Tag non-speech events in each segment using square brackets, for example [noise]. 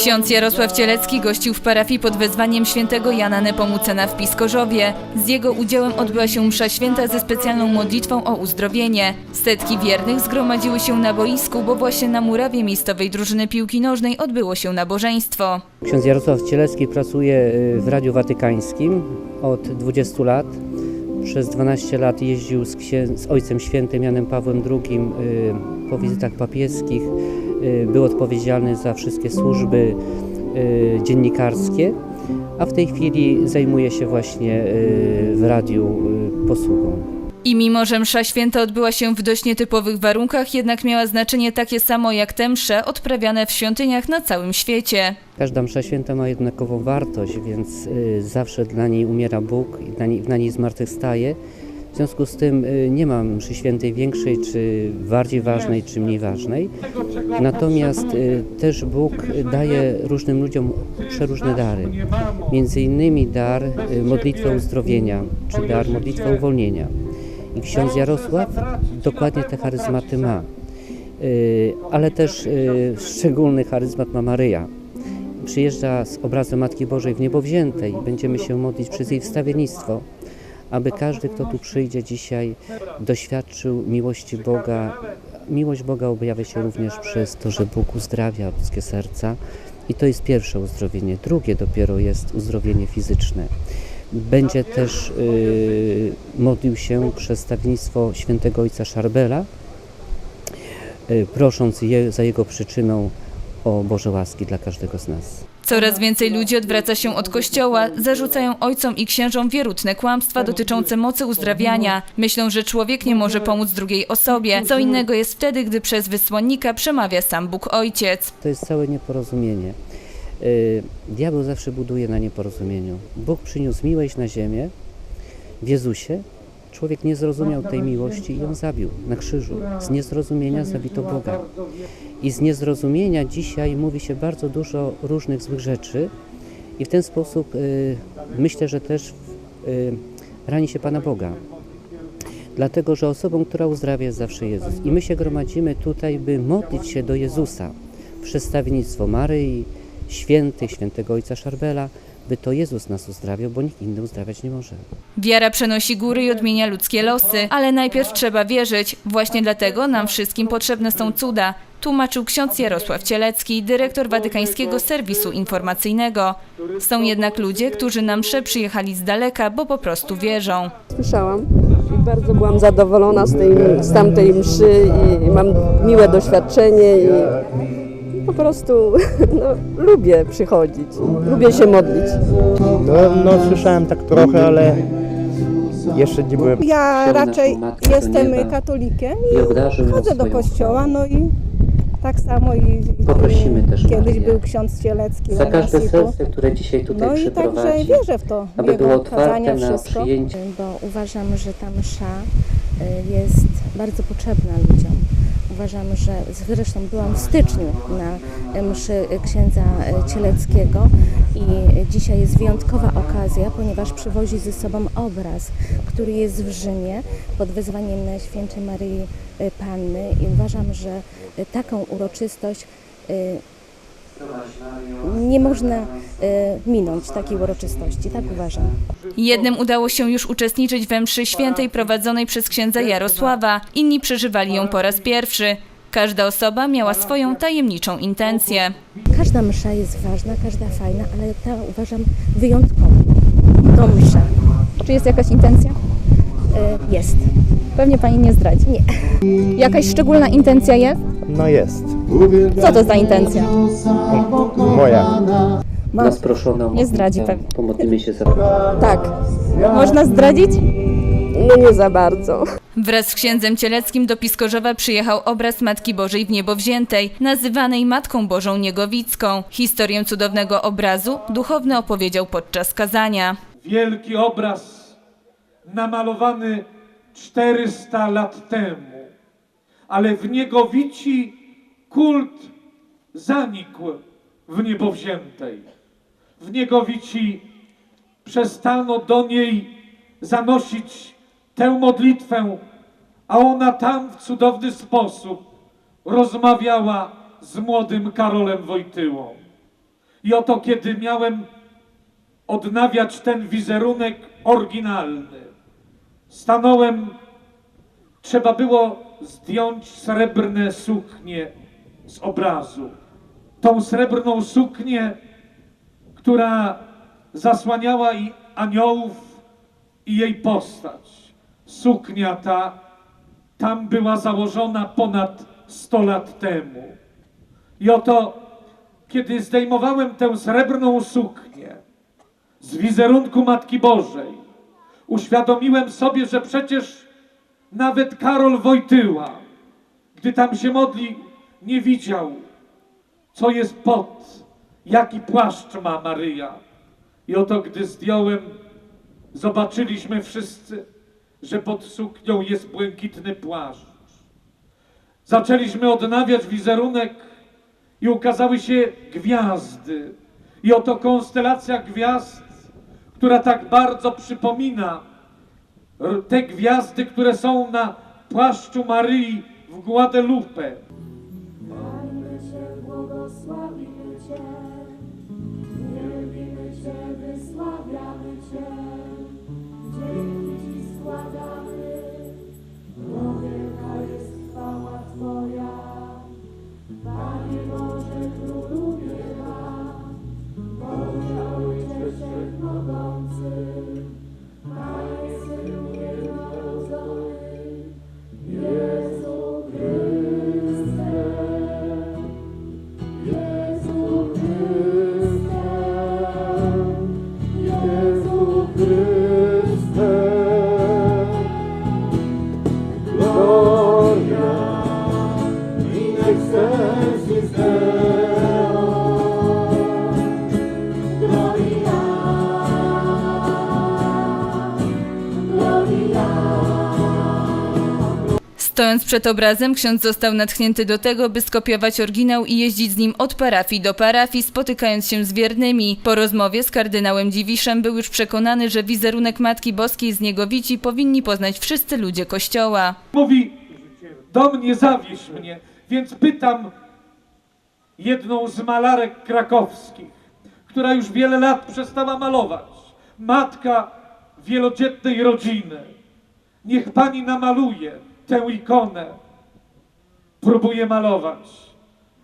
Ksiądz Jarosław Cielecki gościł w parafii pod wezwaniem świętego Jana Nepomucena w Piskorzowie. Z jego udziałem odbyła się msza święta ze specjalną modlitwą o uzdrowienie. Setki wiernych zgromadziły się na boisku, bo właśnie na murawie miejscowej drużyny piłki nożnej odbyło się nabożeństwo. Ksiądz Jarosław Cielewski pracuje y, w Radiu Watykańskim od 20 lat. Przez 12 lat jeździł z, z Ojcem Świętym Janem Pawłem II y, po wizytach papieskich. Y, Był odpowiedzialny za wszystkie służby y, dziennikarskie, a w tej chwili zajmuje się właśnie y, w radiu posługą. I mimo, że msza święta odbyła się w dość nietypowych warunkach, jednak miała znaczenie takie samo jak te msze odprawiane w świątyniach na całym świecie. Każda msza święta ma jednakową wartość, więc zawsze dla niej umiera Bóg i na niej, na niej zmartwychwstaje. W związku z tym y, nie ma mszy świętej większej, czy bardziej ważnej, czy mniej ważnej. Natomiast y, też Bóg daje różnym ludziom przeróżne dary. Między innymi dar y, modlitwy uzdrowienia, czy dar modlitwy uwolnienia. I ksiądz Jarosław dokładnie te charyzmaty ma. Ale też szczególny charyzmat ma Maryja przyjeżdża z obrazem Matki Bożej w niebo wziętej. Będziemy się modlić przez jej wstawiennictwo, aby każdy, kto tu przyjdzie dzisiaj, doświadczył miłości Boga. Miłość Boga objawia się również przez to, że Bóg uzdrawia ludzkie serca. I to jest pierwsze uzdrowienie. Drugie dopiero jest uzdrowienie fizyczne. Będzie też y, modlił się przez stawiennictwo świętego ojca Szarbela, y, prosząc je, za jego przyczyną o Boże łaski dla każdego z nas. Coraz więcej ludzi odwraca się od kościoła, zarzucają ojcom i księżom wierutne kłamstwa dotyczące mocy uzdrawiania. Myślą, że człowiek nie może pomóc drugiej osobie. Co innego jest wtedy, gdy przez wysłannika przemawia sam Bóg Ojciec. To jest całe nieporozumienie. Y, Diabeł zawsze buduje na nieporozumieniu. Bóg przyniósł miłość na ziemię w Jezusie. Człowiek nie zrozumiał tej miłości i ją zabił na krzyżu. Z niezrozumienia zabito Boga. I z niezrozumienia dzisiaj mówi się bardzo dużo różnych złych rzeczy i w ten sposób y, myślę, że też y, rani się Pana Boga. Dlatego, że osobą, która uzdrawia jest zawsze Jezus. I my się gromadzimy tutaj, by modlić się do Jezusa. Przedstawienictwo Maryi, świętych, świętego Ojca Szarbela, by to Jezus nas uzdrawiał, bo nikt inny uzdrawiać nie może. Wiara przenosi góry i odmienia ludzkie losy, ale najpierw trzeba wierzyć. Właśnie dlatego nam wszystkim potrzebne są cuda, tłumaczył ksiądz Jarosław Cielecki, dyrektor Watykańskiego Serwisu Informacyjnego. Są jednak ludzie, którzy na msze przyjechali z daleka, bo po prostu wierzą. Słyszałam i bardzo byłam zadowolona z, tej, z tamtej mszy i mam miłe doświadczenie i prostu [laughs] no, lubię przychodzić, lubię się modlić. No, no słyszałem tak trochę, ale jeszcze nie byłem. Ja raczej jestem katolikiem i chodzę do kościoła, no i tak samo i, Poprosimy też kiedyś Marię był ksiądz Cielecki Za każde serce, które dzisiaj tutaj No i także wierzę w to, w aby było jego otwarte kazania, na wszystko. przyjęcie bo uważam, że ta msza y, jest bardzo potrzebna ludziom. Uważam, że zresztą byłam w styczniu na mszy księdza y, Cieleckiego i dzisiaj jest wyjątkowa okazja, ponieważ przywozi ze sobą obraz, który jest w Rzymie pod wezwaniem świętej Maryi y, Panny i uważam, że taką uroczystość nie można y, minąć takiej uroczystości, tak uważam. Jednym udało się już uczestniczyć we mszy świętej prowadzonej przez księdza Jarosława, inni przeżywali ją po raz pierwszy. Każda osoba miała swoją tajemniczą intencję. Każda msza jest ważna, każda fajna, ale ta uważam wyjątkową. To msza Czy jest jakaś intencja? Y, jest. Pewnie pani nie zdradzi. Nie. Jakaś szczególna intencja jest? No jest. Co to za intencja? Moja. nas proszono. Nie zdradzi pewnie. Pomodlimy się za Tak, Można zdradzić? no nie za bardzo. Wraz z księdzem Cieleckim do Piskorzowa przyjechał obraz Matki Bożej w niebo wziętej, nazywanej Matką Bożą Niegowicką. Historię cudownego obrazu duchowny opowiedział podczas kazania. wielki obraz namalowany 400 lat temu, ale w Niegowici kult zanikł w niebowziętej. W Niegowici przestano do niej zanosić tę modlitwę, a ona tam w cudowny sposób rozmawiała z młodym Karolem Wojtyłą. I oto kiedy miałem odnawiać ten wizerunek oryginalny, stanąłem, trzeba było zdjąć srebrne suknie z obrazu. Tą srebrną suknię, która zasłaniała i aniołów, i jej postać. Suknia ta tam była założona ponad 100 lat temu. I oto, kiedy zdejmowałem tę srebrną suknię z wizerunku Matki Bożej, uświadomiłem sobie, że przecież nawet Karol Wojtyła, gdy tam się modli, nie widział, co jest pod, jaki płaszcz ma Maryja. I oto, gdy zdjąłem, zobaczyliśmy wszyscy, że pod suknią jest błękitny płaszcz. Zaczęliśmy odnawiać wizerunek i ukazały się gwiazdy. I oto konstelacja gwiazd, która tak bardzo przypomina te gwiazdy, które są na płaszczu Maryi w Guadalupe. Przed obrazem, ksiądz został natchnięty do tego, by skopiować oryginał i jeździć z nim od parafii do parafii, spotykając się z wiernymi. Po rozmowie z kardynałem Dziwiszem był już przekonany, że wizerunek Matki Boskiej z Niegowici powinni poznać wszyscy ludzie Kościoła. Mówi, do mnie zawieź mnie, więc pytam jedną z malarek krakowskich, która już wiele lat przestała malować. Matka wielodzietnej rodziny. Niech pani namaluje tę ikonę. Próbuje malować.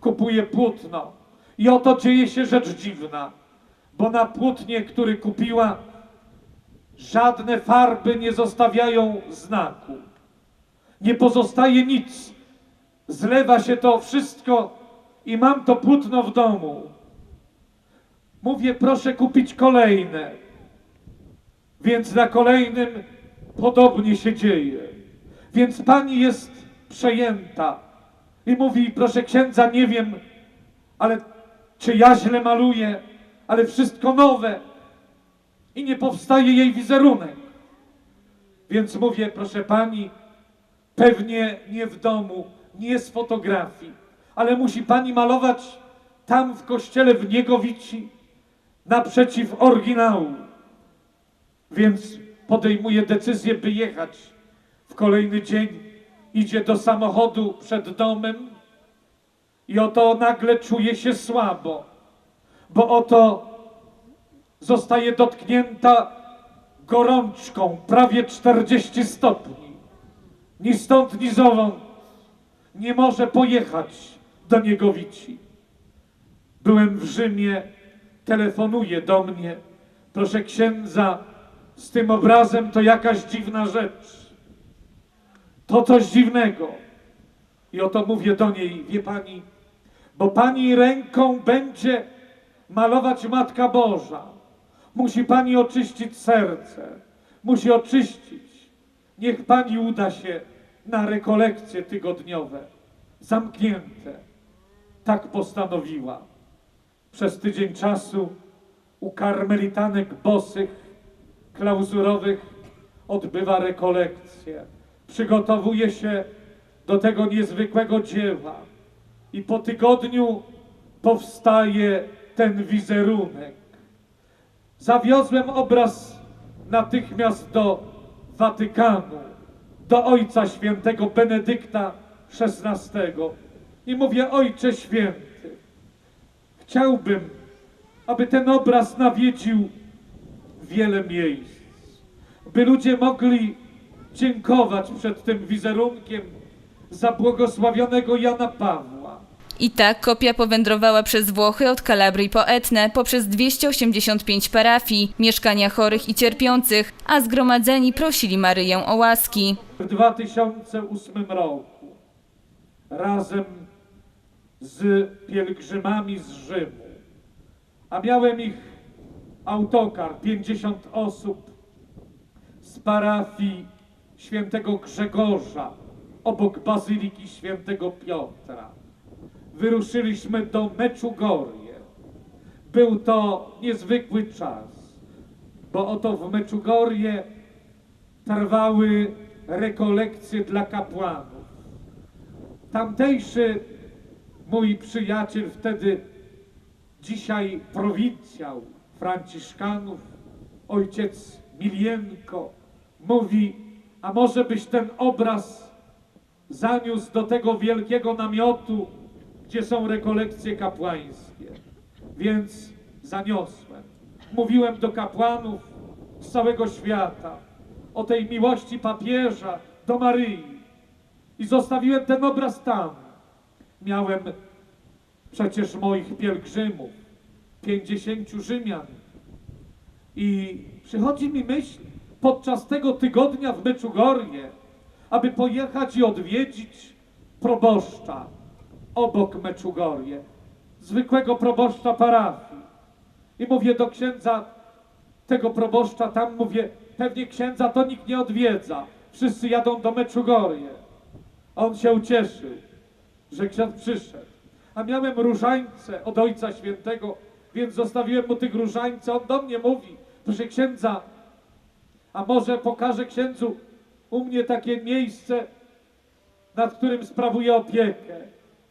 Kupuje płótno. I oto dzieje się rzecz dziwna, bo na płótnie, który kupiła, żadne farby nie zostawiają znaku nie pozostaje nic. Zlewa się to wszystko i mam to płótno w domu. Mówię, proszę kupić kolejne. Więc na kolejnym podobnie się dzieje. Więc pani jest przejęta i mówi, proszę księdza, nie wiem, ale czy ja źle maluję, ale wszystko nowe i nie powstaje jej wizerunek. Więc mówię, proszę pani, Pewnie nie w domu, nie z fotografii, ale musi pani malować tam w kościele w Niegowici, naprzeciw oryginału. Więc podejmuje decyzję, by jechać. W kolejny dzień idzie do samochodu przed domem i oto nagle czuje się słabo, bo oto zostaje dotknięta gorączką prawie 40 stopni ni stąd, ni zowąd nie może pojechać do Niegowici. Byłem w Rzymie, telefonuje do mnie. Proszę księdza, z tym obrazem to jakaś dziwna rzecz. To coś dziwnego. I oto mówię do niej, wie pani, bo pani ręką będzie malować Matka Boża. Musi pani oczyścić serce. Musi oczyścić. Niech pani uda się na rekolekcje tygodniowe. Zamknięte. Tak postanowiła. Przez tydzień czasu u karmelitanek bosych, klauzurowych odbywa rekolekcje. Przygotowuje się do tego niezwykłego dzieła. I po tygodniu powstaje ten wizerunek. Zawiozłem obraz natychmiast do Watykanu, do Ojca Świętego Benedykta XVI. I mówię, Ojcze Święty, chciałbym, aby ten obraz nawiedził wiele miejsc, by ludzie mogli dziękować przed tym wizerunkiem za błogosławionego Jana Pawła. I tak kopia powędrowała przez Włochy od Kalabrii po Etnę poprzez 285 parafii, mieszkania chorych i cierpiących, a zgromadzeni prosili Maryję o łaski. w 2008 roku razem z pielgrzymami z Rzymu, a miałem ich autokar, 50 osób z parafii świętego Grzegorza obok Bazyliki świętego Piotra. Wyruszyliśmy do Meczugorje. Był to niezwykły czas, bo oto w Meczugorje trwały rekolekcje dla kapłanów. Tamtejszy mój przyjaciel, wtedy dzisiaj prowincjał Franciszkanów, ojciec Milienko, mówi, a może byś ten obraz zaniósł do tego wielkiego namiotu, gdzie są rekolekcje kapłańskie. Więc zaniosłem. Mówiłem do kapłanów z całego świata o tej miłości papieża do Maryi. I zostawiłem ten obraz tam. Miałem przecież moich pielgrzymów, 50 Rzymian. I przychodzi mi myśl podczas tego tygodnia w Meczugorje, aby pojechać i odwiedzić proboszcza obok Meczugorje, zwykłego proboszcza parafii. I mówię do księdza, tego proboszcza tam, mówię, pewnie księdza to nikt nie odwiedza. Wszyscy jadą do Meczugorje. On się ucieszył, że ksiądz przyszedł. A miałem różańce od Ojca Świętego, więc zostawiłem mu tych różańce. On do mnie mówi, proszę księdza, a może pokażę księdzu u mnie takie miejsce, nad którym sprawuję opiekę.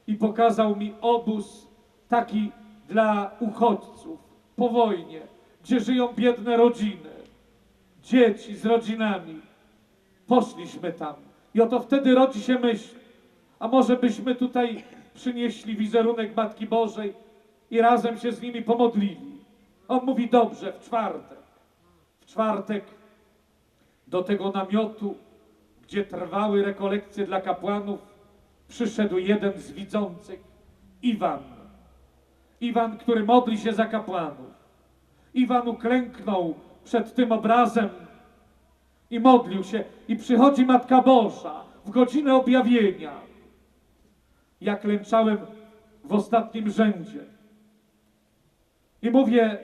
I pokazał mi obóz taki dla uchodźców po wojnie, gdzie żyją biedne rodziny, dzieci z rodzinami. Poszliśmy tam. I oto wtedy rodzi się myśl, a może byśmy tutaj przynieśli wizerunek Matki Bożej i razem się z nimi pomodlili. On mówi, dobrze, w czwartek. W czwartek do tego namiotu, gdzie trwały rekolekcje dla kapłanów, przyszedł jeden z widzących, Iwan. Iwan, który modli się za kapłanów. Iwan uklęknął przed tym obrazem i modlił się. I przychodzi Matka Boża w godzinę objawienia. Ja klęczałem w ostatnim rzędzie. I mówię,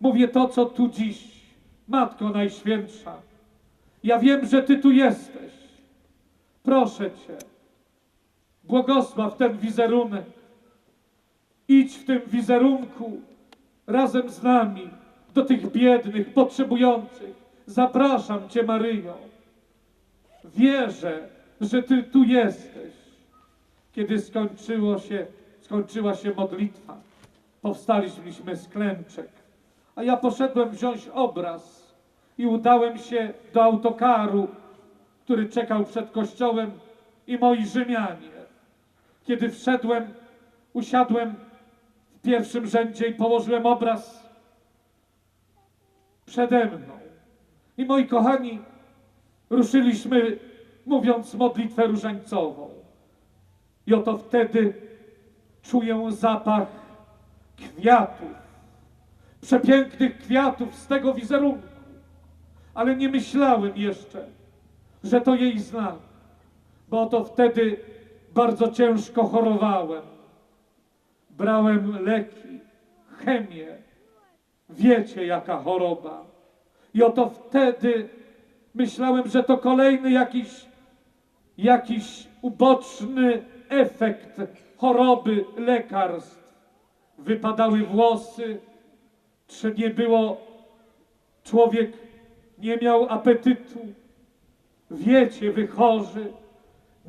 mówię to, co tu dziś. Matko Najświętsza, ja wiem, że Ty tu jesteś. Proszę Cię, błogosław ten wizerunek. Idź w tym wizerunku razem z nami do tych biednych, potrzebujących. Zapraszam Cię, Maryjo. Wierzę, że Ty tu jesteś. Kiedy skończyło się, skończyła się modlitwa, powstaliśmy z klęczek, a ja poszedłem wziąć obraz i udałem się do autokaru, który czekał przed kościołem i moi Rzymianie. Kiedy wszedłem, usiadłem w pierwszym rzędzie i położyłem obraz przede mną. I moi kochani, ruszyliśmy mówiąc modlitwę różańcową. I oto wtedy czuję zapach kwiatów, przepięknych kwiatów z tego wizerunku. Ale nie myślałem jeszcze, że to jej znak, bo oto wtedy bardzo ciężko chorowałem. Brałem leki, chemię. Wiecie, jaka choroba. I oto wtedy myślałem, że to kolejny jakiś, jakiś uboczny efekt choroby lekarstw. Wypadały włosy, czy nie było, człowiek nie miał apetytu. Wiecie, wy chorzy,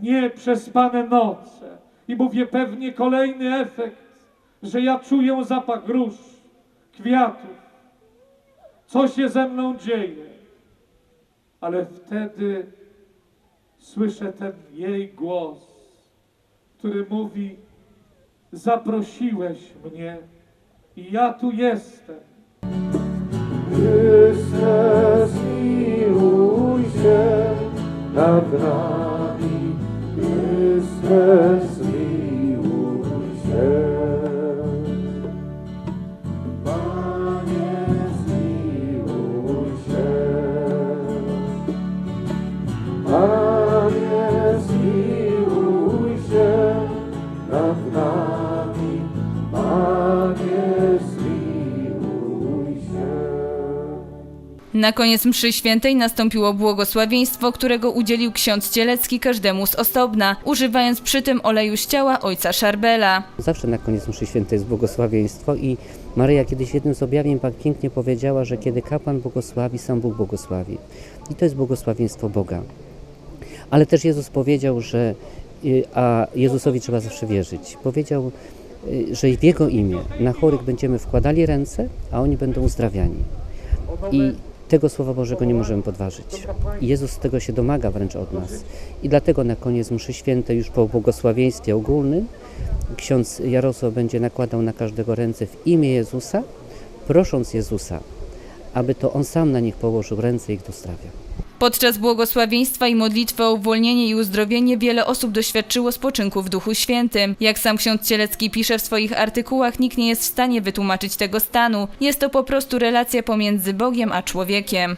nieprzespane noce. I mówię pewnie kolejny efekt, że ja czuję zapach róż, kwiatów. Co się ze mną dzieje? Ale wtedy słyszę ten jej głos, który mówi: Zaprosiłeś mnie I ja tu jestem. Na koniec mszy świętej nastąpiło błogosławieństwo, którego udzielił ksiądz Cielecki każdemu z osobna, używając przy tym oleju z ciała ojca Szarbela. Zawsze na koniec mszy świętej jest błogosławieństwo i Maryja kiedyś jednym z objawień tak pięknie powiedziała, że kiedy kapłan błogosławi, sam Bóg błogosławi. I to jest błogosławieństwo Boga. Ale też Jezus powiedział, że y, a Jezusowi trzeba zawsze wierzyć. Powiedział, y, że w Jego imię na chorych będziemy wkładali ręce, a oni będą uzdrawiani. I tego Słowa Bożego nie możemy podważyć. Jezus tego się domaga wręcz od nas. I dlatego na koniec mszy świętej, już po błogosławieństwie ogólnym, ksiądz Jarosław będzie nakładał na każdego ręce w imię Jezusa, prosząc Jezusa, aby to On sam na nich położył ręce i ich dozdrawia. Podczas błogosławieństwa i modlitwy o uwolnienie i uzdrowienie wiele osób doświadczyło spoczynku w Duchu Świętym. Jak sam ksiądz Cielecki pisze w swoich artykułach, nikt nie jest w stanie wytłumaczyć tego stanu. Jest to po prostu relacja pomiędzy Bogiem a człowiekiem.